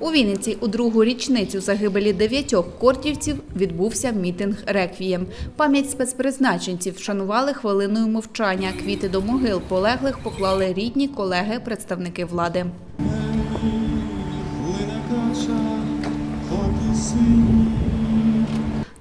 У Вінниці у другу річницю загибелі дев'ятьох кортівців відбувся мітинг «Реквієм». Пам'ять спецпризначенців вшанували хвилиною мовчання. Квіти до могил полеглих поклали рідні колеги, представники влади.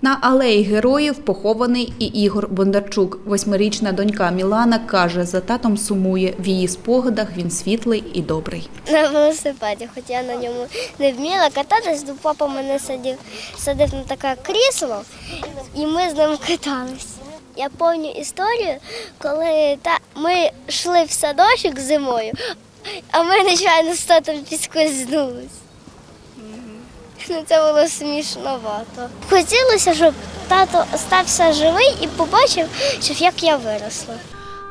На алеї героїв похований і Ігор Бондарчук. Восьмирічна донька Мілана каже, за татом сумує. В її спогадах він світлий і добрий. На велосипеді, хоч я на ньому не вміла кататись, то папа мене садив, садив на таке крісло, і ми з ним катались. Я пам'ятаю історію, коли та, ми йшли в садочок зимою, а ми, нечайно, з татом підскользнулись. Ну, Це було смішновато. Хотілося, щоб тато стався живий і побачив, що як я виросла.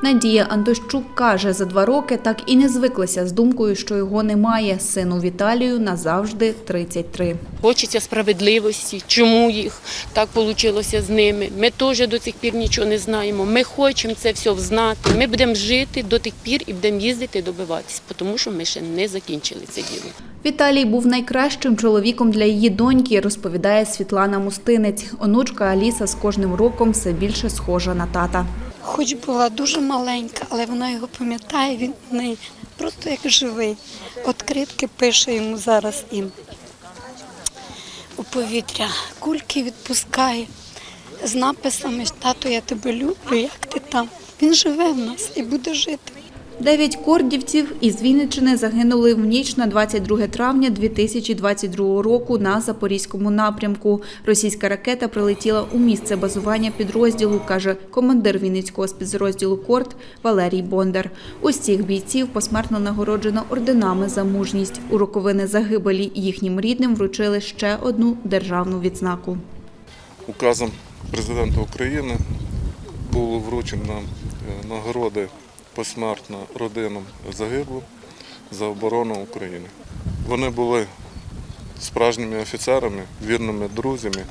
Надія Антощук каже, за два роки так і не звиклася з думкою, що його немає. Сину Віталію назавжди 33. Хочеться справедливості, чому їх так вийшло з ними. Ми теж до цих пір нічого не знаємо. Ми хочемо це все взнати. Ми будемо жити до тих пір і будемо їздити добиватись, тому що ми ще не закінчили це діло. Віталій був найкращим чоловіком для її доньки, розповідає Світлана Мустинець. Онучка Аліса з кожним роком все більше схожа на тата. Хоч була дуже маленька, але вона його пам'ятає, він в неї просто як живий. Откритки пише йому зараз і у повітря. Кульки відпускає з написами Тато, я тебе люблю, як ти там. Він живе в нас і буде жити. Дев'ять кордівців із Вінниччини загинули в ніч на 22 травня 2022 року на Запорізькому напрямку. Російська ракета прилетіла у місце базування підрозділу, каже командир Вінницького спецрозділу Корд Валерій Бондар. Усіх бійців посмертно нагороджено орденами за мужність. У роковини загибелі їхнім рідним вручили ще одну державну відзнаку. Указом президента України було вручено е, нагороди посмертно родинам загиблим за оборону України. Вони були справжніми офіцерами, вірними друзями.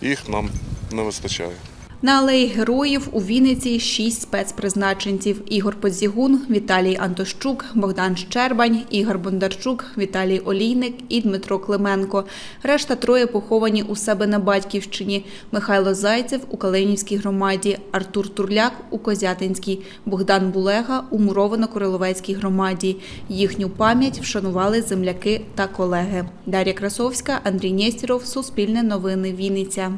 Їх нам не вистачає. На алеї героїв у Вінниці шість спецпризначенців: Ігор Подзігун, Віталій Антощук, Богдан Щербань, Ігор Бондарчук, Віталій Олійник і Дмитро Клименко. Решта троє поховані у себе на батьківщині. Михайло Зайцев у Калинівській громаді, Артур Турляк у Козятинській, Богдан Булега у Муровано-Короловецькій громаді. Їхню пам'ять вшанували земляки та колеги. Дар'я Красовська, Андрій Нєстіров, Суспільне новини Вінниця.